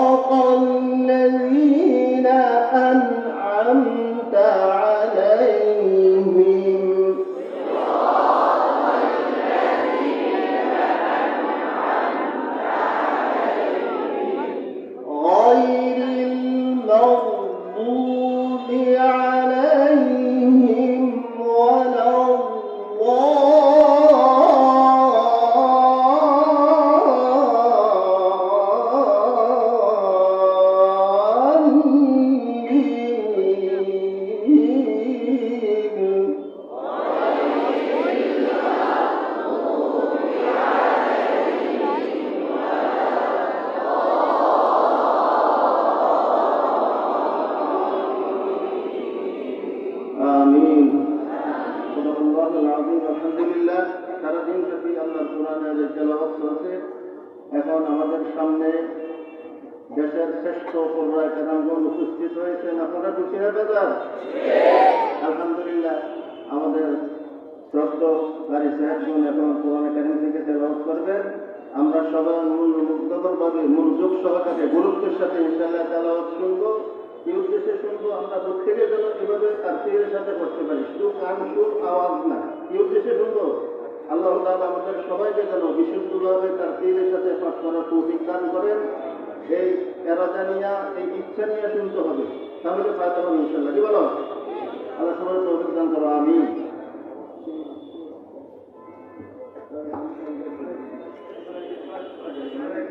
Oh. আলহামদুলিল্লাহ। সারাদিন থেকে আল্লাহ কোরআনের তেলাবাদ চলছে এখন আমাদের সামনে দেশের শ্রেষ্ঠ পর্যায় কেরামগণ উপস্থিত হয়েছে আপনারা খুশি হবে তার আলহামদুলিল্লাহ আমাদের শ্রদ্ধ গাড়ি সাহেবগণ এখন কোরআন একাডেমি থেকে তেলাবাদ করবেন। আমরা সবাই মূল মুক্তভাবে মনোযোগ সহকারে গুরুত্বের সাথে ইনশাল্লাহ তেলাবাদ শুনব। কি উদ্দেশ্যে শুনব আমরা প্রত্যেকে যেন এভাবে তার সাথে করতে পারি। শুধু কান, সুর, আওয়াজ না। এই উদ্দেশ্যে শুনব। আল্লাহ তাআলা আমাদের সবাইকে যেন বিশুদ্ধভাবে তার তীরের সাথে পাঠ করার তৌফিক দান করেন। এই এরাজা নিয়ে, এই ইচ্ছা নিয়ে শুনতে হবে। তাহলে ফায়দা হবে ইনশাল্লাহ কি বলো? আল্লাহ সবাই তৌফিক দান করো আমি